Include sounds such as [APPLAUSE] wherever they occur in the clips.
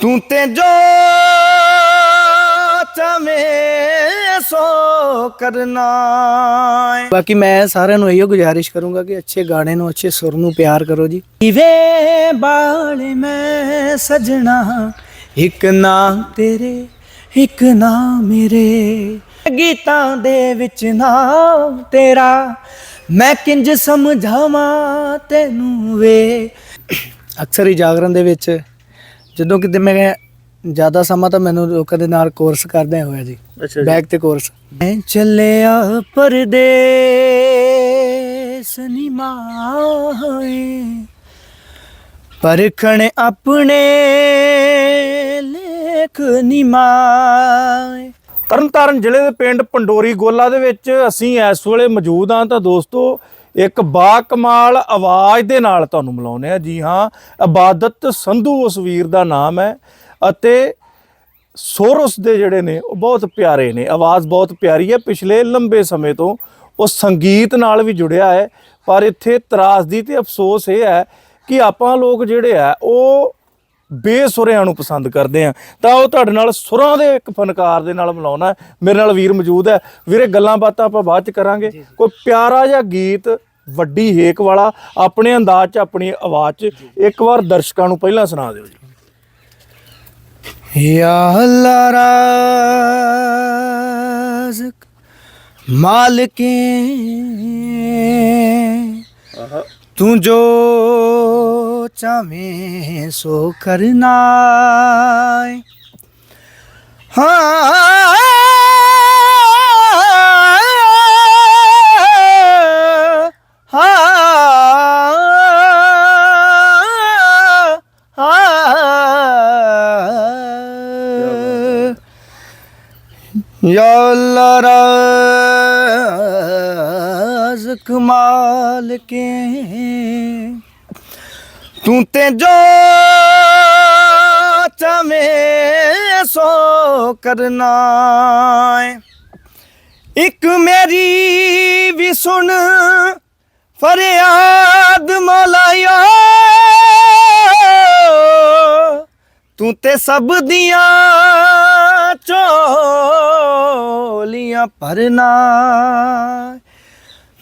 ਤੂੰ ਤੇ ਜੋ ਚਾਵੇਂ ਸੋ ਕਰਨਾ ਬਾਕੀ ਮੈਂ ਸਾਰਿਆਂ ਨੂੰ ਇਹੋ ਗੁਜ਼ਾਰਿਸ਼ ਕਰੂੰਗਾ ਕਿ ਅੱਛੇ ਗਾਣੇ ਨੂੰ, ਅੱਛੇ ਸੁਰ ਨੂੰ ਪਿਆਰ ਕਰੋ ਜੀ। ਵੇ ਬਾਲ ਮੈਂ ਸਜਣਾ, ਇੱਕ ਨਾ ਤੇਰੇ, ਇੱਕ ਨਾ ਮੇਰੇ। ਗੀਤਾਂ ਦੇ ਵਿੱਚ ਨਾਮ ਤੇਰਾ, ਮੈਂ ਕਿੰਜ ਸਮਝਾਵਾਂ ਤੈਨੂੰ ਵੇ। ਅਕਸਰ ਹੀ ਜਾਗਰਣ ਦੇ ਵਿੱਚ ਜਦੋਂ ਕਿਤੇ ਮੈਂ ਜ਼ਿਆਦਾ ਸਮਾਂ ਤਾਂ ਮੈਨੂੰ ਲੋਕਾਂ ਦੇ ਨਾਲ ਕੋਰਸ ਕਰਦੇ ਹੋਇਆ ਜੀ ਅੱਛਾ ਬੈਕ ਤੇ ਕੋਰਸ ਮੈਂ ਚੱਲਿਆ ਪਰਦੇਸ ਨੀ ਮਾਏ ਪਰਖਣ ਆਪਣੇ ਲੇਖ ਨੀ ਮਾਏ। ਤਰਨਤਾਰਨ ਜ਼ਿਲ੍ਹੇ ਦੇ ਪਿੰਡ ਪੰਡੋਰੀ ਗੋਲਾ ਦੇ ਵਿੱਚ ਅਸੀਂ ਇਸ ਵੇਲੇ ਮੌਜੂਦ ਹਾਂ ਤਾਂ ਦੋਸਤੋ ਇੱਕ ਬਾ ਕਮਾਲ ਆਵਾਜ਼ ਦੇ ਨਾਲ ਤੁਹਾਨੂੰ ਮਿਲਾਉਂਦੇ ਆ ਜੀ ਹਾਂ ਇਬਾਦਤ ਸੰਧੂ ਉਸ ਵੀਰ ਦਾ ਨਾਮ ਹੈ ਅਤੇ ਸੁਰ ਉਸ ਦੇ ਜਿਹੜੇ ਨੇ ਉਹ ਬਹੁਤ ਪਿਆਰੇ ਨੇ। ਆਵਾਜ਼ ਬਹੁਤ ਪਿਆਰੀ ਹੈ। ਪਿਛਲੇ ਲੰਬੇ ਸਮੇਂ ਤੋਂ ਉਹ ਸੰਗੀਤ ਨਾਲ ਵੀ ਜੁੜਿਆ ਹੈ। ਪਰ ਇੱਥੇ ਤਰਾਸਦੀ ਤੇ ਅਫਸੋਸ ਇਹ ਹੈ ਕਿ ਆਪਾਂ ਲੋਕ ਜਿਹੜੇ ਆ ਉਹ ਬੇਸੁਰਿਆਂ ਨੂੰ ਪਸੰਦ ਕਰਦੇ ਆ। ਤਾਂ ਉਹ ਤੁਹਾਡੇ ਨਾਲ ਸੁਰਾਂ ਦੇ ਇੱਕ ਫਨਕਾਰ ਦੇ ਨਾਲ ਮਿਲਾਉਣਾ। ਮੇਰੇ ਨਾਲ ਵੀਰ ਮੌਜੂਦ ਹੈ। ਵੀਰੇ ਗੱਲਾਂ ਬਾਤਾਂ ਆਪਾਂ ਬਾਅਦ ਚ ਕਰਾਂਗੇ। ਕੋਈ ਪਿਆਰਾ ਜਿਹਾ ਗੀਤ ਵੱਡੀ ਹੇਕ ਵਾਲਾ ਆਪਣੇ ਅੰਦਾਜ਼ 'ਚ ਆਪਣੀ ਆਵਾਜ਼ 'ਚ ਇੱਕ ਵਾਰ ਦਰਸ਼ਕਾਂ ਨੂੰ ਪਹਿਲਾਂ ਸੁਣਾ ਦਿਓ ਜੀ। ਯਾ ਅੱਲਾ ਰਾਜ਼ਕ ਮਾਲਕੇ ਤੂੰ ਜੋ ਚਾਵੇਂ ਸੋ ਕਰਨਾ ਹਾਂ ਯਾਲਾ ਰਾਜ਼ਕ ਮਾਲਕੇ। ਤੂੰ ਤੇ ਜੋ ਚਮੇ ਸੋ ਕਰਨਾ ਇੱਕ ਮੇਰੀ ਵੀ ਸੁਣ, ਫਰਿਆਦ ਮਲਾਇਆ। ਤੂੰ ਤੇ ਸਭ ਦੀਆਂ ਚੋਲੀਆਂ ਭਰਨਾ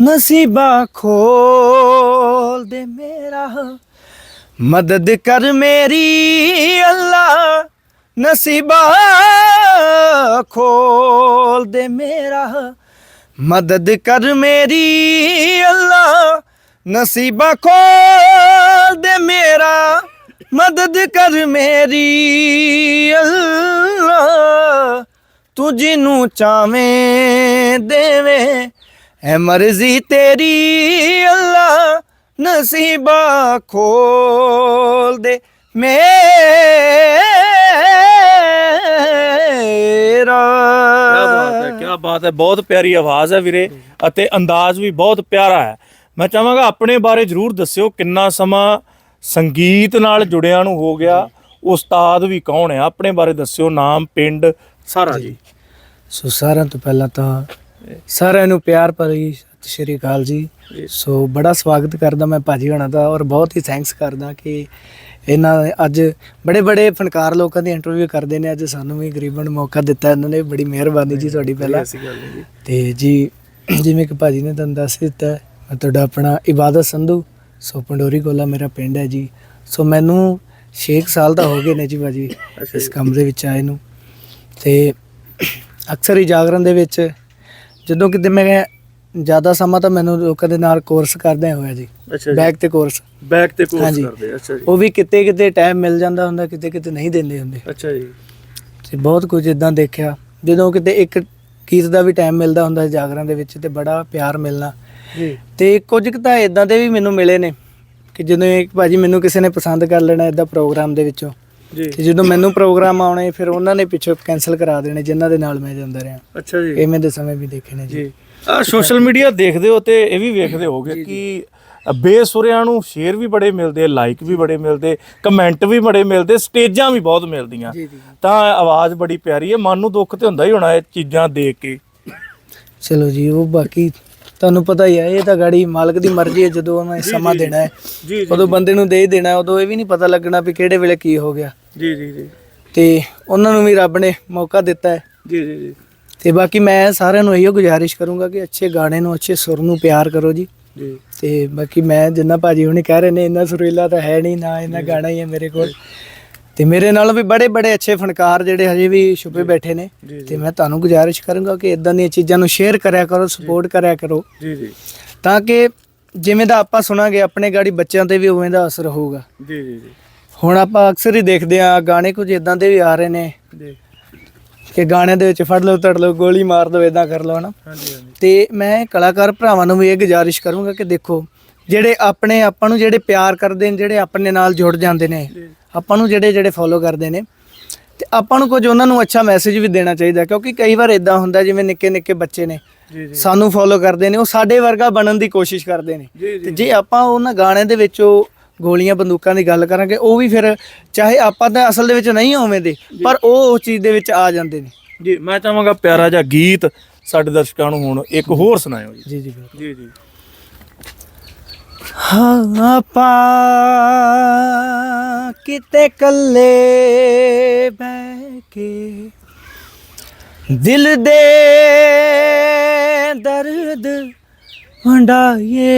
ਨਸੀਬਾ ਖੋਲ ਦੇ ਮੇਰਾ। ਮਦਦ ਕਰ ਮੇਰੀ ਅੱਲਾ, ਨਸੀਬਾ ਖੋਲ ਦੇ ਮੇਰਾ। ਮਦਦ ਕਰ ਮੇਰੀ ਅੱਲਾ, ਨਸੀਬਾ ਖੋਲ ਦੇ ਮੇਰਾ। ਮਦਦ ਕਰ ਮੇਰੀ ਅੱਲਾ। ਤੂੰ ਜਿਹਨੂੰ ਚਾਵੇਂ ਦੇਵੇਂ, ਐ ਮਰਜ਼ੀ ਤੇਰੀ ਅੱਲਾ। ਨਸੀਬਾ ਖੋਲ ਦੇ ਮੇਰਾ। ਕੀ ਬਾਤ ਹੈ ਬਾਤ ਹੈ। ਬਹੁਤ ਪਿਆਰੀ ਆਵਾਜ਼ ਹੈ ਵੀਰੇ ਅਤੇ ਅੰਦਾਜ਼ ਵੀ ਬਹੁਤ ਪਿਆਰਾ ਹੈ। ਮੈਂ ਚਾਹਾਂਗਾ ਆਪਣੇ ਬਾਰੇ ਜਰੂਰ ਦੱਸਿਓ ਕਿੰਨਾ ਸਮਾਂ ਸੰਗੀਤ ਨਾਲ ਜੁੜਿਆਂ ਨੂੰ ਹੋ ਗਿਆ। ਉਸਤਾਦ ਵੀ ਕੌਣ ਹੈ? ਆਪਣੇ ਬਾਰੇ ਦੱਸਿਓ। ਨਾਮ ਪਿੰਡ। ਸਾਰਾ ਜੀ। ਸੋ ਸਾਰਿਆਂ ਤੋਂ ਪਹਿਲਾਂ ਤਾਂ ਸਾਰਿਆਂ ਨੂੰ ਪਿਆਰ ਭਰੀ ਸਤਿ ਸ਼੍ਰੀ ਅਕਾਲ ਜੀ। ਸੋ ਬੜਾ ਸਵਾਗਤ ਕਰਦਾ ਮੈਂ ਭਾਜੀ ਹੋਣਾ ਦਾ ਔਰ ਬਹੁਤ ਹੀ ਥੈਂਕਸ ਕਰਦਾ ਕਿ ਇਹਨਾਂ ਨੇ ਅੱਜ ਬੜੇ ਬੜੇ ਫਨਕਾਰ ਲੋਕਾਂ ਦੀ ਇੰਟਰਵਿਊ ਕਰਦੇ ਨੇ। ਅੱਜ ਸਾਨੂੰ ਵੀ ਗਰੀਬਨ ਨੂੰ ਮੌਕਾ ਦਿੱਤਾ। ਇਹਨਾਂ ਨੇ ਬੜੀ ਮਿਹਰਬਾਨੀ ਜੀ ਤੁਹਾਡੀ ਪਹਿਲਾਂ। ਤੇ ਜੀ ਜਿਵੇਂ ਕਿ ਭਾਜੀ ਨੇ ਤੁਹਾਨੂੰ ਦੱਸ ਦਿੱਤਾ ਮੈਂ ਤੁਹਾਡਾ ਆਪਣਾ ਇਬਾਦਤ ਸੰਧੂ ਸੋ ਪੰਡੋਰੀ ਗੋਲਾ ਮੇਰਾ ਪਿੰਡ ਹੈ ਜੀ। ਸੋ ਮੈਨੂੰ 6 ਸਾਲ ਤਾਂ ਹੋ ਗਏ ਨੇ ਜੀ ਭਾਜੀ ਇਸ ਕੰਮ ਦੇ ਵਿੱਚ ਆਏ ਨੂੰ। ਤੇ ਅਕਸਰ ਹੀ ਜਾਗਰਣ ਦੇ ਵਿੱਚ ਜਦੋਂ ਕਿਤੇ ਮੈਂ ਜ਼ਿਆਦਾ ਸਮਾਂ ਤਾਂ ਮੈਨੂੰ ਲੋਕਾਂ ਦੇ ਨਾਲ ਕੋਰਸ ਕਰਦੇ ਹੋਇਆ ਜੀ। ਬੈਕ ਤੇ ਕੋਰਸ ਬੈਕ ਤੇ ਕੋਰਸ। ਕਰਦੇ ਅੱਛਾ ਜੀ। ਉਹ ਵੀ ਕਿਤੇ ਕਿਤੇ ਟਾਈਮ ਮਿਲ ਜਾਂਦਾ ਹੁੰਦਾ ਕਿਤੇ ਕਿਤੇ ਨਹੀਂ ਦਿੰਦੇ ਹੁੰਦੇ। ਅੱਛਾ ਜੀ। ਤੇ ਬਹੁਤ ਕੁਝ ਇਦਾਂ ਦੇਖਿਆ। ਜਦੋਂ ਕਿਤੇ ਇੱਕ ਗੀਤ ਦਾ ਵੀ ਟਾਈਮ ਮਿਲਦਾ ਹੁੰਦਾ ਜਾਗਰਣ ਦੇ ਵਿੱਚ ਤੇ ਬੜਾ ਪਿਆਰ ਮਿਲਣਾ। ਜੀ। ਤੇ ਕੁਝ ਕੁ ਤਾਂ ਇਦਾਂ ਦੇ ਵੀ ਮੈਨੂੰ ਮਿਲੇ ਨੇ ਕਿ ਜਦੋਂ ਇੱਕ ਭਾਜੀ ਮੈਨੂੰ ਕਿਸੇ ਨੇ ਪਸੰਦ ਕਰ ਲੈਣਾ ਇਦਾਂ ਪ੍ਰੋਗਰਾਮ ਦੇ ਵਿੱਚੋਂ ਜੀ। ਤੇ ਜਦੋਂ ਮੈਨੂੰ ਪ੍ਰੋਗਰਾਮ ਆਉਣੇ ਫਿਰ ਉਹਨਾਂ ਨੇ ਪਿੱਛੋਂ ਕੈਨਸਲ ਕਰਾ ਦੇਣੇ ਜਿਨ੍ਹਾਂ ਦੇ ਨਾਲ ਮੈਂ ਜਾਂਦਾ ਰਿਹਾ। ਅੱਛਾ ਜੀ। ਇਵੇਂ ਦੇ ਸਮੇਂ ਵੀ ਦੇਖੇ ਨੇ ਜੀ। ਜੀ। ਆ ਸੋਸ਼ਲ ਮੀਡੀਆ ਦੇਖਦੇ ਹੋ ਤੇ ਇਹ ਵੀ ਵੇਖਦੇ ਹੋਗੇ ਕਿ ਬੇਸੁਰਿਆਂ ਨੂੰ ਸ਼ੇਅਰ ਵੀ ਬੜੇ ਮਿਲਦੇ ਲਾਈਕ ਵੀ ਬੜੇ ਮਿਲਦੇ ਕਮੈਂਟ ਵੀ ਬੜੇ ਮਿਲਦੇ ਸਟੇਜਾਂ ਵੀ ਬਹੁਤ ਮਿਲਦੀਆਂ। ਜੀ, ਜੀ। ਤਾਂ ਆਵਾਜ਼ ਬੜੀ ਪਿਆਰੀ ਹੈ ਮਨ ਨੂੰ ਦੁੱਖ ਤੇ ਹੁੰਦਾ ਹੀ ਹੋਣਾ ਇਹ ਚੀਜ਼ਾਂ ਦੇਖ ਕੇ। ਚਲੋ ਜੀ ਉਹ ਬਾਕੀ ਤੁਹਾਨੂੰ ਪਤਾ ਹੀ ਹੈ ਇਹ ਤਾਂ ਗਾੜੀ ਮਾਲਕ ਦੀ ਮਰਜ਼ੀ ਹੈ ਜਦੋਂ ਉਹਨੇ ਸਮਾਂ ਦੇਣਾ ਹੈ। ਜੀ ਉਦੋਂ ਬੰਦੇ ਨੂੰ ਦੇ ਹੀ ਦੇਣਾ ਉਦੋਂ ਇਹ ਵੀ ਨਹੀਂ ਪਤਾ ਲੱਗਣਾ ਵੀ ਕਿਹੜੇ ਵੇਲੇ ਕੀ ਹੋ ਗਿਆ। ਜੀ ਜੀ ਜੀ। ਤੇ ਉਹਨਾਂ ਨੂੰ ਵੀ ਰੱਬ ਨੇ ਮੌਕਾ ਦਿੱਤਾ ਹੈ। ਜੀ ਜੀ ਜੀ। ਤੇ ਬਾਕੀ ਮੈਂ ਸਾਰਿਆਂ ਨੂੰ ਇਹੋ ਗੁਜ਼ਾਰਿਸ਼ ਕਰੂੰਗਾ ਕਿ ਅੱਛੇ ਗਾਣੇ ਨੂੰ ਅੱਛੇ ਸੁਰ ਨੂੰ ਪਿਆਰ ਕਰੋ ਜੀ। ਜੀ। ਤੇ ਬਾਕੀ ਮੈਂ ਜਿੰਨਾ ਭਾਜੀ ਹੁਣੇ ਕਹਿ ਰਹੇ ਨੇ ਇੰਨਾ ਸੁਰੀਲਾ ਤਾਂ ਹੈ ਨਹੀਂ ਨਾ ਇੰਨਾ ਗਾਣਾ ਹੀ ਹੈ ਮੇਰੇ ਕੋਲ। ਤੇ ਮੇਰੇ ਨਾਲੋਂ ਵੀ ਬੜੇ ਬੜੇ ਅੱਛੇ ਫਨਕਾਰ ਜਿਹੜੇ ਹਜੇ ਵੀ ਛੁਪੇ ਬੈਠੇ ਨੇ। ਤੇ ਮੈਂ ਤੁਹਾਨੂੰ ਗੁਜ਼ਾਰਿਸ਼ ਕਰੂੰਗਾ ਕਿ ਇਦਾਂ ਦੀਆਂ ਚੀਜ਼ਾਂ ਨੂੰ ਸ਼ੇਅਰ ਕਰਿਆ ਕਰੋ ਸਪੋਰਟ ਕਰਿਆ ਕਰੋ। ਜੀ ਜੀ। ਤਾਂ ਕਿ ਜਿਵੇਂ ਦਾ ਆਪਾਂ ਸੁਣਾਂਗੇ ਆਪਣੇ ਗਾੜੀ ਬੱਚਿਆਂ ਤੇ ਵੀ ਉਵੇਂ ਦਾ ਅਸਰ ਹੋਊਗਾ। ਜੀ ਜੀ ਜੀ। ਹੁਣ ਆਪਾਂ ਅਕਸਰ ਹੀ ਦੇਖਦੇ ਆ ਗਾਣੇ ਕੁਝ ਇਦਾਂ ਦੇ ਵੀ ਆ ਰਹੇ ਨੇ ਜੀ। ਕਿ ਗਾਣੇ ਦੇ ਵਿੱਚ ਫੜ ਲਓ ਤੜ ਲਓ ਗੋਲੀ ਮਾਰ ਦਿਓ ਇਦਾਂ ਕਰ ਲਓ ਹਨਾ? ਹਾਂਜੀ ਹਾਂਜੀ। ਤੇ ਮੈਂ ਕਲਾਕਾਰ ਭਰਾਵਾਂ ਨੂੰ ਵੀ ਇਹ ਗੁਜ਼ਾਰਿਸ਼ ਕਰੂੰਗਾ ਕਿ ਦੇਖੋ ਜਿਹੜੇ ਆਪਣੇ ਆਪਾਂ ਨੂੰ ਜਿਹੜੇ ਪਿਆਰ ਕਰਦੇ ਨੇ ਜਿਹੜੇ ਆਪਣੇ ਨਾਲ ਜੁੜ ਜਾਂਦੇ ਨੇ ਆਪਾਂ ਨੂੰ ਜਿਹੜੇ ਜਿਹੜੇ ਫੋਲੋ ਕਰਦੇ ਨੇ ਤੇ ਆਪਾਂ ਨੂੰ ਕੁਝ ਉਹਨਾਂ ਨੂੰ ਅੱਛਾ ਮੈਸੇਜ ਵੀ ਦੇਣਾ ਚਾਹੀਦਾ ਕਿਉਂਕਿ ਕਈ ਵਾਰ ਇਦਾਂ ਹੁੰਦਾ ਜਿਵੇਂ ਨਿੱਕੇ ਨਿੱਕੇ ਬੱਚੇ ਨੇ ਸਾਨੂੰ ਫੋਲੋ ਕਰਦੇ ਨੇ ਉਹ ਸਾਡੇ ਵਰਗਾ ਬਣਨ ਦੀ ਕੋਸ਼ਿਸ਼ ਕਰਦੇ ਨੇ। ਤੇ ਜੇ ਆਪਾਂ ਉਹਨਾਂ ਗਾਣੇ ਦੇ ਵਿੱਚ ਉਹ ਗੋਲੀਆਂ ਬੰਦੂਕਾਂ ਦੀ ਗੱਲ ਕਰਾਂਗੇ ਉਹ ਵੀ ਫਿਰ ਚਾਹੇ ਆਪਾਂ ਤਾਂ ਅਸਲ ਦੇ ਵਿੱਚ ਨਹੀਂ ਹੋਵੇਂ ਦੇ ਪਰ ਉਹ ਉਸ ਚੀਜ਼ ਦੇ ਵਿੱਚ ਆ ਜਾਂਦੇ ਨੇ। ਜੀ ਮੈਂ ਚਾਹਾਂਗਾ ਪਿਆਰਾ ਜਿਹਾ ਗੀਤ ਸਾਡੇ ਦਰਸ਼ਕਾਂ ਨੂੰ ਹੁਣ ਇੱਕ ਹੋਰ ਸੁਣਾਇਓ ਜੀ। ਜੀ। ਜੀ ਜੀ। ਹਾਂ ਆਪਾਂ ਕਿਤੇ ਕੱਲੇ ਬਹਿ ਕੇ ਦਿਲ ਦੇ ਦਰਦ ਵੰਡਾਏ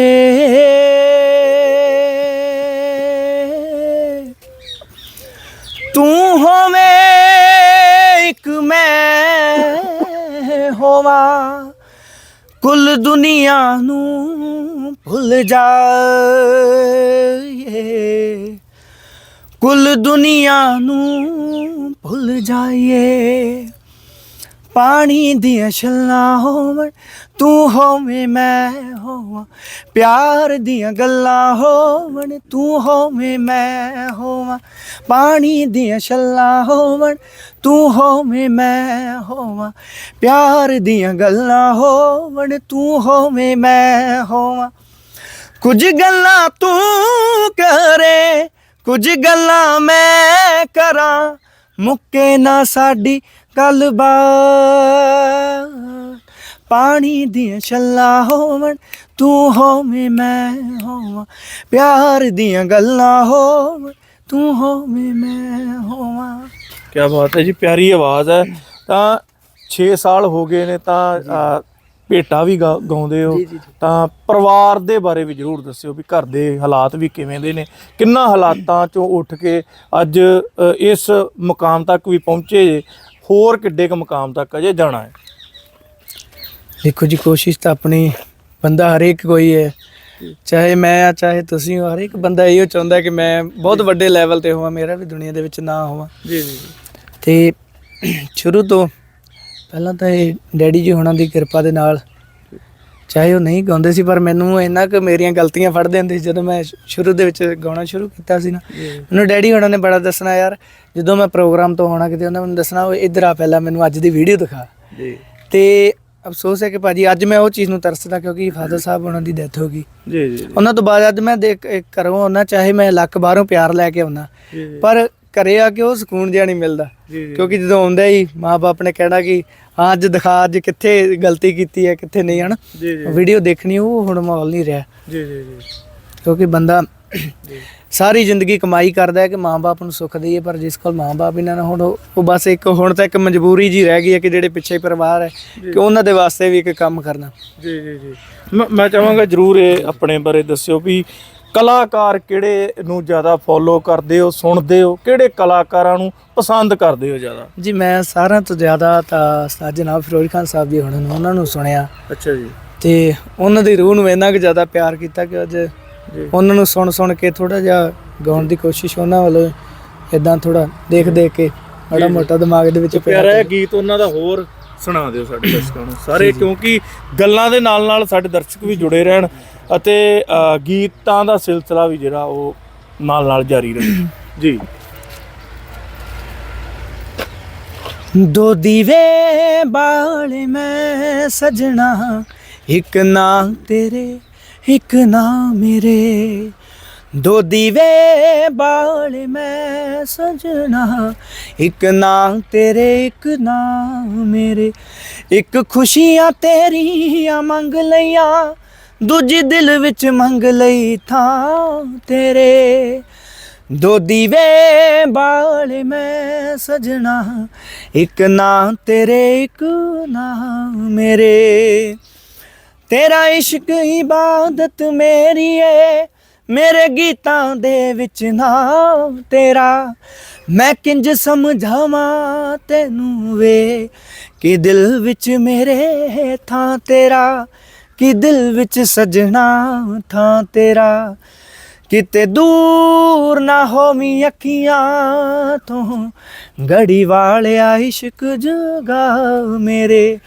ਤੂੰ ਹੋਵੇਂ ਇੱਕ ਮੈਂ ਹੋਵਾਂ ਕੁੱਲ ਦੁਨੀਆ ਨੂੰ ਭੁੱਲ ਜਾਈਏ। ਕੁੱਲ ਦੁਨੀਆ ਨੂੰ ਭੁੱਲ ਜਾਈਏ। ਪਾਣੀ ਦੀਆਂ ਛੱਲਾਂ ਹੋਵਣ, ਤੂੰ ਹੋਵੇਂ ਮੈਂ ਹੋਵਾਂ। ਪਿਆਰ ਦੀਆਂ ਗੱਲਾਂ ਹੋਵਣ, ਤੂੰ ਹੋਵੇਂ ਮੈਂ ਹੋਵਾਂ। ਪਾਣੀ ਦੀਆਂ ਛੱਲਾਂ ਹੋਵਣ, ਤੂੰ ਹੋਵੇਂ ਮੈਂ ਹੋਵਾਂ। ਪਿਆਰ ਦੀਆਂ ਗੱਲਾਂ ਹੋਵਣ, ਤੂੰ ਹੋਵੇਂ ਮੈਂ ਹੋਵਾਂ। ਕੁਝ ਗੱਲਾਂ ਤੂੰ ਕਰੇ, ਕੁਝ ਗੱਲਾਂ ਮੈਂ ਕਰਾਂ, ਮੁੱਕੇ ਨਾ ਸਾਡੀ ਗੱਲਬਾਤ। ਪਾਣੀ ਦੀਆਂ ਛੱਲਾਂ ਹੋਵਣ, ਤੂੰ ਹੋਵੇਂ ਮੈਂ ਹੋਵਾਂ। ਪਿਆਰ ਦੀਆਂ ਗੱਲਾਂ ਹੋਵਣ, ਤੂੰ ਹੋਵੇਂ ਮੈਂ ਹੋਵਾਂ। ਕੀ ਬਾਤ ਹੈ ਜੀ, ਪਿਆਰੀ ਆਵਾਜ਼ ਹੈ। ਤਾਂ 6 ਸਾਲ ਹੋ ਗਏ ਨੇ, ਤਾਂ ਭੇਟਾ ਵੀ ਗਾ- ਗਾਉਂਦੇ ਹੋ। ਤਾਂ ਪਰਿਵਾਰ ਦੇ ਬਾਰੇ ਵੀ ਜਰੂਰ ਦੱਸਿਓ ਵੀ ਘਰ ਦੇ ਹਾਲਾਤ ਵੀ ਕਿਵੇਂ ਦੇ ਨੇ ਕਿੰਨਾ ਹਾਲਾਤਾਂ ਚੋਂ ਉੱਠ ਕੇ ਅੱਜ ਅ, ਇਸ ਮੁਕਾਮ ਤੱਕ ਵੀ ਪਹੁੰਚੇ ਜੇ ਹੋਰ ਕਿੱਡੇ ਕੁ ਮੁਕਾਮ ਤੱਕ ਅਜੇ ਜਾਣਾ ਹੈ? ਦੇਖੋ ਜੀ ਕੋਸ਼ਿਸ਼ ਤਾਂ ਆਪਣੀ ਬੰਦਾ ਹਰੇਕ ਕੋਈ ਹੈ। ਚਾਹੇ ਮੈਂ ਆ ਚਾਹੇ ਤੁਸੀਂ ਹੋ ਹਰੇਕ ਬੰਦਾ ਇਹੋ ਚਾਹੁੰਦਾ ਕਿ ਮੈਂ ਬਹੁਤ ਵੱਡੇ ਲੈਵਲ ਤੇ ਹੋਵਾਂ ਮੇਰਾ ਵੀ ਦੁਨੀਆ ਦੇ ਵਿੱਚ ਨਾ ਹੋਵਾਂ। ਜੀ ਜੀ। ਤੇ ਸ਼ੁਰੂ ਤੋਂ ਪਹਿਲਾਂ ਤਾਂ ਇਹ ਡੈਡੀ ਜੀ ਹੋਣਾ ਦੀ ਕਿਰਪਾ ਦੇ ਨਾਲ ਚਾਹੇ ਉਹ ਨਹੀਂ ਗਾਉਂਦੇ ਸੀ ਪਰ ਮੈਨੂੰ ਇੰਨਾ ਕਿ ਮੇਰੀਆਂ ਗਲਤੀਆਂ ਫੜਦੇ ਹੁੰਦੇ ਸੀ ਜਦੋਂ ਮੈਂ ਸ਼ੁਰੂ ਦੇ ਵਿੱਚ ਗਾਉਣਾ ਸ਼ੁਰੂ ਕੀਤਾ ਸੀ ਨਾ। ਮੈਨੂੰ ਡੈਡੀ ਹੋਣਾ ਨੇ ਬੜਾ ਦੱਸਣਾ ਯਾਰ ਜਦੋਂ ਮੈਂ ਪ੍ਰੋਗਰਾਮ ਤੋਂ ਆਉਣਾ ਕਿਤੇ ਉਹਨਾਂ ਮੈਨੂੰ ਦੱਸਣਾ ਉਹ ਇੱਧਰ ਆ ਪਹਿਲਾਂ ਮੈਨੂੰ ਅੱਜ ਦੀ ਵੀਡੀਓ ਦਿਖਾ। ਜੀ। ਤੇ ਅਫਸੋਸ ਹੈ ਕਿ ਭਾਜੀ ਅੱਜ ਮੈਂ ਉਹ ਚੀਜ਼ ਨੂੰ ਤਰਸਦਾ ਕਿਉਂਕਿ ਫਾਦਰ ਸਾਹਿਬ ਉਹਨਾਂ ਦੀ ਡੈਥ ਹੋ ਗਈ। ਜੀ ਜੀ ਉਹਨਾਂ ਤੋਂ ਬਾਅਦ ਅੱਜ ਮੈਂ ਦੇਖ ਆਉਣਾ ਚਾਹੇ ਮੈਂ ਲੱਖ ਬਾਹਰੋਂ ਪਿਆਰ ਲੈ ਕੇ ਆਉਣਾ ਪਰ ਘਰੇ ਆ ਕੇ ਉਹ ਸਕੂਨ ਜਿਹਾ ਨਹੀਂ ਮਿਲਦਾ। ਕਿਉਂਕਿ ਜਦੋਂ ਆਉਂਦਾ ਹੀ ਮਾਪੇ ਨੇ ਕਹਿਣਾ ਕਿ ਹਾਂ ਅੱਜ ਦਿਖਾ ਅੱਜ ਕਿੱਥੇ ਗਲਤੀ ਕੀਤੀ ਹੈ ਕਿੱਥੇ ਨਹੀਂ ਹਨ? ਵੀਡੀਓ ਦੇਖਣੀ ਉਹ ਹੁਣ ਮਾਹੌਲ ਨਹੀਂ ਰਿਹਾ। ਜੀ ਜੀ ਜੀ। ਕਿਉਂਕਿ ਬੰਦਾ ਸਾਰੀ ਜ਼ਿੰਦਗੀ ਕਮਾਈ ਕਰਦਾ ਹੈ ਕਿ ਮਾਂ-ਬਾਪ ਨੂੰ ਸੁੱਖ ਦੇਈਏ ਪਰ ਜਿਸ ਕੋਲ ਮਾਂ-ਬਾਪ ਇਹਨਾਂ ਨਾਲ ਹੁਣ ਉਹ ਬਸ ਇੱਕ ਹੁਣ ਤਾਂ ਇੱਕ ਮਜਬੂਰੀ ਜੀ ਰਹਿ ਗਈ ਹੈ ਕਿ ਜਿਹੜੇ ਪਿੱਛੇ ਪਰਿਵਾਰ ਹੈ ਕਿ ਉਹਨਾਂ ਦੇ ਵਾਸਤੇ ਵੀ ਇੱਕ ਕੰਮ ਕਰਨਾ। ਜੀ ਜੀ ਜੀ। ਮੈਂ ਮੈਂ ਚਾਹਾਂਗਾ ਜਰੂਰ ਇਹ ਆਪਣੇ ਬਾਰੇ ਦੱਸਿਓ ਵੀ ਕਲਾਕਾਰ ਕਿਹੜੇ ਨੂੰ ਜ਼ਿਆਦਾ ਫੋਲੋ ਕਰਦੇ ਹੋ ਸੁਣਦੇ ਹੋ ਕਿਹੜੇ ਕਲਾਕਾਰਾਂ ਨੂੰ ਪਸੰਦ ਕਰਦੇ ਹੋ ਜ਼ਿਆਦਾ? ਜੀ ਮੈਂ ਸਾਰਿਆਂ ਤੋਂ ਜ਼ਿਆਦਾ ਤਾਂ ਜਨਾਬ ਫਿਰੋਜ਼ ਖਾਨ ਸਾਹਿਬ ਜੀ ਉਹਨਾਂ ਨੂੰ ਉਹਨਾਂ ਨੂੰ ਸੁਣਿਆ। ਅੱਛਾ ਜੀ। ਤੇ ਉਹਨਾਂ ਦੀ ਰੂਹ ਨੂੰ ਇੰਨਾ ਕੁ ਜ਼ਿਆਦਾ ਪਿਆਰ ਕੀਤਾ ਕਿ ਅੱਜ ਉਹਨਾਂ ਨੂੰ ਸੁਣ ਸੁਣ ਕੇ ਥੋੜਾ ਜਿਹਾ ਗਾਉਣ ਦੀ ਕੋਸ਼ਿਸ਼ ਉਹਨਾਂ ਵੱਲੋਂ ਇਦਾਂ ਥੋੜਾ ਦੇਖ ਦੇਖ ਕੇ ਬੜਾ ਮੋਟਾ ਦਿਮਾਗ ਦੇ ਵਿੱਚ ਪਿਆ ਪਿਆਰਾ ਜਿਹਾ ਗੀਤ ਉਹਨਾਂ ਦਾ ਹੋਰ ਸੁਣਾ ਦਿਓ ਸਾਡੇ ਦਰਸ਼ਕਾਂ ਨੂੰ। ਸਾਰੇ ਕਿਉਂਕਿ ਗੱਲਾਂ ਦੇ ਨਾਲ ਨਾਲ ਸਾਡੇ ਦਰਸ਼ਕ ਵੀ ਜੁੜੇ ਰਹਿਣ। ਅਤੇ ਅ, ਗੀਤਾਂ ਦਾ ਸਿਲਸਿਲਾ ਵੀ ਜਿਹੜਾ ਉਹ ਨਾਲ ਨਾਲ ਜਾਰੀ ਰਹੇ। [CLEARS THROAT] ਜੀ। ਦੋ ਦੀਵੇ ਬਾਲੇ ਮੈਂ ਸਜਣਾ ਇੱਕ ਨਾ ਤੇਰੇ ਇੱਕ ਨਾ ਮੇਰੇ। ਦੋ ਦੀਵੇ ਬਾਲੇ ਮੈਂ ਸਜਣਾ ਇੱਕ ਨਾ ਤੇਰੇ ਇੱਕ ਨਾ ਮੇਰੇ। ਇੱਕ ਖੁਸ਼ੀਆਂ ਤੇਰੀਆਂ ਮੰਗ ਲਈਆਂ ਦੂਜੀ ਦਿਲ ਵਿੱਚ ਮੰਗ ਲਈ ਥਾਂ ਤੇਰੇ। ਦੋ ਦੀਵੇ ਬਾਲ ਮੈਂ ਸਜਣਾ, ਇੱਕ ਨਾਂ ਤੇਰੇ, ਇੱਕ ਨਾਂ ਮੇਰੇ। ਤੇਰਾ ਇਸ਼ਕ ਇਬਾਦਤ ਮੇਰੀ ਏ, ਮੇਰੇ ਗੀਤਾਂ ਦੇ ਵਿੱਚ ਨਾ ਤੇਰਾ। ਮੈਂ ਕਿੰਜ ਸਮਝਾਵਾਂ ਤੈਨੂੰ ਵੇ, ਕਿ ਦਿਲ ਵਿੱਚ ਮੇਰੇ ਥਾਂ ਤੇਰਾ। ਕਿ ਦਿਲ ਵਿੱਚ ਸਜਣਾ ਥਾਂ ਤੇਰਾ, ਕਿਤੇ ਦੂਰ ਨਾ ਹੋਵੀਂ ਅੱਖੀਆਂ ਤੋਂ। ਗੜੀ ਵਾਲਿਆ ਇਸ਼ਕ ਜਗਾ ਮੇਰੇ,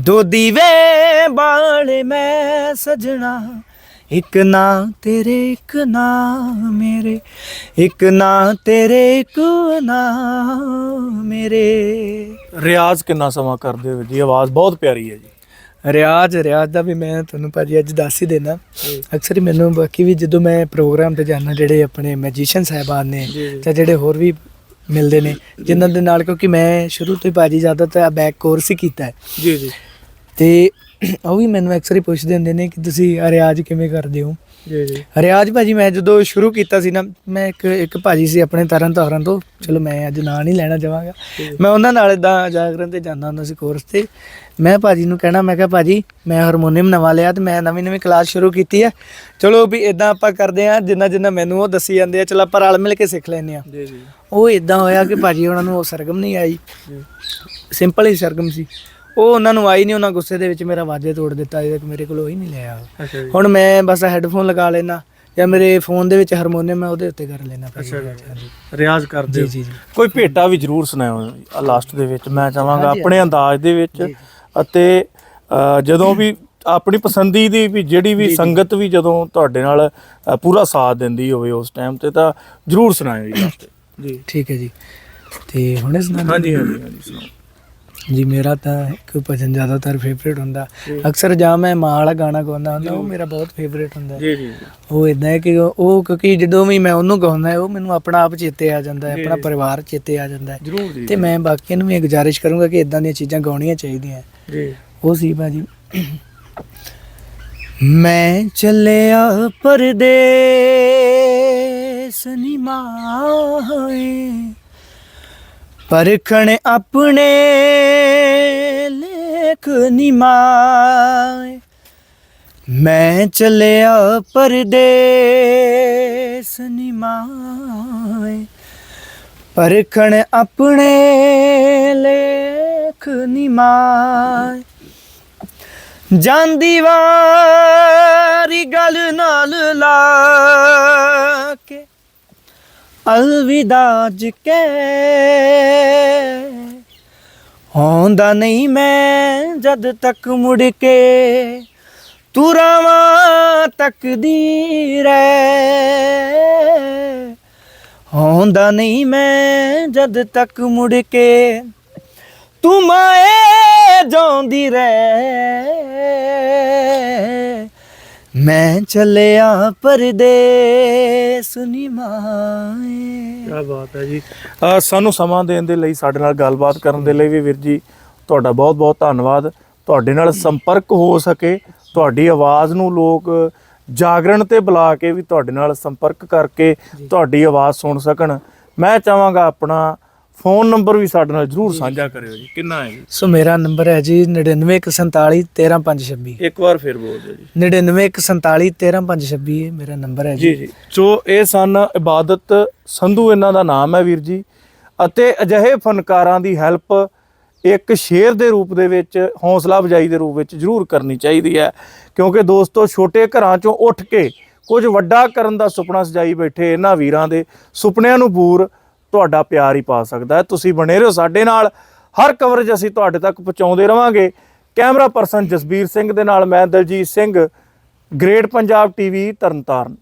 ਦੋ ਦੀਵੇ ਬਾਲੇ ਮੈਂ ਸਜਣਾ। ਇੱਕ ਨਾ ਤੇਰੇ, ਇੱਕ ਨਾ ਮੇਰੇ, ਇੱਕ ਨਾ ਤੇਰੇ, ਇੱਕ ਨਾ ਮੇਰੇ। ਰਿਆਜ਼ ਕਿੰਨਾ ਸਮਾਂ ਕਰਦੇ ਹੋ ਜੀ? ਆਵਾਜ਼ ਬਹੁਤ ਪਿਆਰੀ ਹੈ ਜੀ। ਰਿਆਜ਼ ਰਿਆਜ਼ ਦਾ ਵੀ ਮੈਂ ਤੁਹਾਨੂੰ ਭਾਜੀ ਅੱਜ ਦੱਸ ਹੀ ਦੇਣਾ। ਅਕਸਰ ਹੀ ਮੈਨੂੰ ਬਾਕੀ ਵੀ ਜਦੋਂ ਮੈਂ ਪ੍ਰੋਗਰਾਮ ਤੇ ਜਾਂਦਾ ਜਿਹੜੇ ਆਪਣੇ ਮੈਜੀਸ਼ੀਅਨ ਸਾਹਿਬਾਨ ਨੇ ਜਾਂ। ਜਿਹੜੇ ਹੋਰ ਵੀ ਮਿਲਦੇ ਨੇ ਜਿਨ੍ਹਾਂ ਦੇ ਨਾਲ ਕਿਉਂਕਿ ਮੈਂ ਸ਼ੁਰੂ ਤੋਂ ਹੀ ਭਾਜੀ ਜ਼ਿਆਦਾਤਰ ਬੈਕ ਕੋਰਸ ਹੀ ਕੀਤਾ ਹੈ। ਜੀ ਜੀ। ਤੇ ਉਹ ਵੀ ਮੈਨੂੰ ਅਕਸਰ ਹੀ ਪੁੱਛਦੇ ਹੁੰਦੇ ਨੇ ਕਿ ਤੁਸੀਂ ਰਿਆਜ਼ ਕਿਵੇਂ ਕਰਦੇ ਹੋ? ਜੀ ਜੀ। ਰਿਆਜ਼ ਭਾਜੀ ਮੈਂ ਜਦੋਂ ਸ਼ੁਰੂ ਕੀਤਾ ਸੀ ਨਾ ਮੈਂ ਇੱਕ ਇੱਕ ਭਾਜੀ ਸੀ ਆਪਣੇ ਤਰਨ ਤਾਰਨ ਤੋਂ। ਚਲੋ ਮੈਂ ਅੱਜ ਨਾਂ ਨਹੀਂ ਲੈਣਾ ਚਾਹਾਂਗਾ। ਮੈਂ ਉਹਨਾਂ ਨਾਲ ਇਦਾਂ ਜਾਗਰਣ ਤੇ ਜਾਂਦਾ ਹੁੰਦਾ ਸੀ ਕੋਰਸ ਤੇ। ਮੈਂ ਭਾਜੀ ਨੂੰ ਕਹਿਣਾ ਮੈਂ ਕਿਹਾ ਭਾਜੀ ਮੈਂ ਹਾਰਮੋਨੀਅਮ ਨਵਾਂ ਲਿਆ ਤੇ ਮੈਂ ਨਵੀਂ ਨਵੀਂ ਕਲਾਸ ਸ਼ੁਰੂ ਕੀਤੀ ਹੈ ਚਲੋ ਵੀ ਇਦਾਂ ਆਪਾਂ ਕਰਦੇ ਆ ਜਿੰਨਾ ਜਿੰਨਾ ਮੈਨੂੰ ਉਹ ਦੱਸੀ ਜਾਂਦੇ ਆ ਚਲ ਆਪਾਂ ਰਲ ਮਿਲ ਕੇ ਸਿੱਖ ਲੈਨੇ ਆ। ਜੀ ਜੀ। ਉਹ ਇਦਾਂ ਹੋਇਆ ਕਿ ਭਾਜੀ ਉਹਨਾਂ ਨੂੰ ਉਹ ਸਰਗਮ ਨਹੀਂ ਆਈ। ਸਿੰਪਲ ਹੀ ਸਰਗਮ ਸੀ। ਉਹ ਉਹਨਾਂ ਨੂੰ ਆਈ ਨਹੀਂ ਉਹਨਾਂ ਗੁੱਸੇ ਦੇ ਵਿੱਚ ਮੇਰਾ ਵਾਜੇ ਤੋੜ ਦਿੱਤਾ ਤੱਕ ਮੇਰੇ ਕੋਲ ਉਹ ਹੀ ਨਹੀਂ ਲਿਆ। ਅੱਛਾ ਜੀ। ਹੁਣ ਮੈਂ ਬਸ ਹੈੱਡਫੋਨ ਲਗਾ ਲੈਣਾ ਜਾਂ ਮੇਰੇ ਫੋਨ ਦੇ ਵਿੱਚ ਹਾਰਮੋਨੀਅਮ ਮੈਂ ਉਹਦੇ ਉੱਤੇ ਕਰ ਲੈਣਾ ਅੱਛਾ ਜੀ। ਰਿਆਜ਼ ਕਰਦੇ ਜੀ ਹੋ ਜੀ ਜੀ। ਕੋਈ ਭੇਟਾ ਵੀ ਜਰੂਰ ਸੁਣਾਓ ਲਾਸਟ ਦੇ ਵਿੱਚ। ਮੈਂ ਚਾਹਾਂਗਾ ਆਪਣੇ ਅੰਦਾਜ਼ ਦੇ ਵਿੱਚ ਅਤੇ ਜਦੋਂ ਵੀ ਆਪਣੀ ਪਸੰਦੀ ਦੀ ਵੀ ਜਿਹੜੀ ਵੀ ਸੰਗਤ ਵੀ ਜਦੋਂ ਤੁਹਾਡੇ ਨਾਲ ਪੂਰਾ ਸਾਥ ਦਿੰਦੀ ਹੋਵੇ ਉਸ ਟਾਈਮ ਤੇ ਤਾਂ ਜਰੂਰ ਸੁਣਾਇਓ ਜੀ। ਜੀ ਠੀਕ ਹੈ ਜੀ। ਤੇ ਹੁਣੇ ਸੁਣਾ ਹਾਂਜੀ ਹਾਂਜੀ ਹਾਂਜੀ ਸੁਣਾਓ। ਜੀ ਮੇਰਾ ਤਾਂ ਇੱਕ ਭਜਨ ਜ਼ਿਆਦਾਤਰ ਫੇਵਰੇਟ ਹੁੰਦਾ। ਅਕਸਰ ਜਾਂ ਮੈਂ ਮਾਂ ਵਾਲਾ ਗਾਣਾ ਗਾਉਂਦਾ ਹੁੰਦਾ ਉਹ ਮੇਰਾ ਬਹੁਤ ਫੇਵਰੇਟ ਹੁੰਦਾ। ਜੀ ਜੀ। ਉਹ ਇਦਾਂ ਹੈ ਕਿ ਉਹ ਕਿਉਂਕਿ ਜਦੋਂ ਵੀ ਮੈਂ ਉਹਨੂੰ ਗਾਉਂਦਾ ਉਹ ਮੈਨੂੰ ਆਪਣਾ ਆਪ ਚੇਤੇ ਆ ਜਾਂਦਾ ਹੈ ਆਪਣਾ ਪਰਿਵਾਰ ਚੇਤੇ ਆ ਜਾਂਦਾ ਹੈ। ਤੇ ਮੈਂ ਬਾਕੀਆਂ ਨੂੰ ਵੀ ਇਹ ਗੁਜ਼ਾਰਿਸ਼ ਕਰੂੰਗਾ ਕਿ ਇਦਾਂ ਦੀਆਂ ਚੀਜ਼ਾਂ ਗਾਉਣੀਆਂ ਚਾਹੀਦੀਆਂ ਜੀ। ਉਹ ਸੀ ਭਾਜੀ ਮੈਂ ਚੱਲਿਆ ਪਰਦੇਸ ਨਿਮਾਏ ਪਰਖਣ ਆਪਣੇ ਲੇਖ ਨਿਮਾਏ ਮੈਂ ਚੱਲਿਆ ਪਰਦੇਸ ਨਿਮਾਏ ਪਰਖਣ ਆਪਣੇ ਲੇਖ ਨਿਮਾਏ ਜਾਂਦੀ ਵਾਰੀ ਗੱਲ ਨਾਲ ਲਾ ਕੇ ਅਲਵਿਦਾ ਅੱਜ ਕੇ ਆਉਂਦਾ ਨਹੀਂ ਮੈਂ ਜਦ ਤੱਕ ਮੁੜ ਕੇ। ਤੂੰ ਰਾਵਾਂ ਤਕਦੀਰ ਹੈ ਆਉਂਦਾ ਨਹੀਂ ਮੈਂ ਜਦ ਤੱਕ ਮੁੜ ਕੇ। ਤੂੰ ਮਾਏ ਜਾਂਦੀ ਰਹਿ। ਮੈਂ ਚੱਲਿਆ ਪਰਦੇਸ ਨਿਮਾਏ ਕੀ ਬਾਤ ਹੈ ਜੀ। ਅ, ਸਾਨੂੰ ਸਮਾਂ ਦੇਣ ਦੇ ਲਈ ਸਾਡੇ ਨਾਲ ਗੱਲਬਾਤ ਕਰਨ ਦੇ ਲਈ ਵੀ ਵੀਰ ਜੀ ਤੁਹਾਡਾ ਬਹੁਤ ਬਹੁਤ ਧੰਨਵਾਦ। ਤੁਹਾਡੇ ਨਾਲ ਸੰਪਰਕ ਹੋ ਸਕੇ ਤੁਹਾਡੀ ਆਵਾਜ਼ ਨੂੰ ਲੋਕ ਜਾਗਰਣ ਤੇ ਬੁਲਾ ਕੇ ਵੀ ਤੁਹਾਡੇ ਨਾਲ ਸੰਪਰਕ ਕਰਕੇ ਤੁਹਾਡੀ ਆਵਾਜ਼ ਸੁਣ ਸਕਣ। ਮੈਂ ਚਾਹਾਂਗਾ ਆਪਣਾ ਫੋਨ ਨੰਬਰ ਵੀ ਸਾਡੇ ਨਾਲ ਜਰੂਰ ਸਾਂਝਾ ਕਰਿਓ ਜੀ। ਕਿੰਨਾ ਹੈ ਜੀ? ਸੋ ਮੇਰਾ ਨੰਬਰ ਹੈ ਜੀ 9947413526 ਇੱਕ ਵਾਰ ਫਿਰ ਬੋਲ ਦਿਓ ਜੀ। 9947413526 ਇਹ ਮੇਰਾ ਨੰਬਰ ਹੈ ਜੀ। ਜੀ ਸੋ ਇਹ ਸਨ ਇਬਾਦਤ ਸੰਧੂ ਇਹਨਾਂ ਦਾ ਨਾਮ ਹੈ ਵੀਰ ਜੀ ਅਤੇ ਅਜਿਹੇ ਫਨਕਾਰਾਂ ਦੀ ਹੈਲਪ ਇੱਕ ਸ਼ੇਰ ਦੇ ਰੂਪ ਦੇ ਵਿੱਚ ਹੌਸਲਾ ਅਫਜ਼ਾਈ ਦੇ ਰੂਪ ਵਿੱਚ ਜ਼ਰੂਰ ਕਰਨੀ ਚਾਹੀਦੀ ਹੈ। ਕਿਉਂਕਿ ਦੋਸਤੋ ਛੋਟੇ ਘਰਾਂ ਚੋਂ ਉੱਠ ਕੇ ਕੁਝ ਵੱਡਾ ਕਰਨ ਦਾ ਸੁਪਨਾ ਸਜਾਈ ਬੈਠੇ ਇਹਨਾਂ ਵੀਰਾਂ ਦੇ। ਸੁਪਨਿਆਂ ਨੂੰ ਪੂਰ ਤੁਹਾਡਾ ਪਿਆਰ ਹੀ ਪਾ ਸਕਦਾ ਹੈ। ਤੁਸੀਂ ਬਣੇ ਰਹੋ ਸਾਡੇ ਨਾਲ। ਹਰ ਕਵਰੇਜ ਅਸੀਂ ਤੁਹਾਡੇ ਤੱਕ ਪਹੁੰਚਾਉਂਦੇ ਰਵਾਂਗੇ। ਕੈਮਰਾ ਪਰਸਨ ਜਸਬੀਰ ਸਿੰਘ ਦੇ ਨਾਲ ਮੈਂ Daljit Singh. Great Punjab TV Tarn Taran.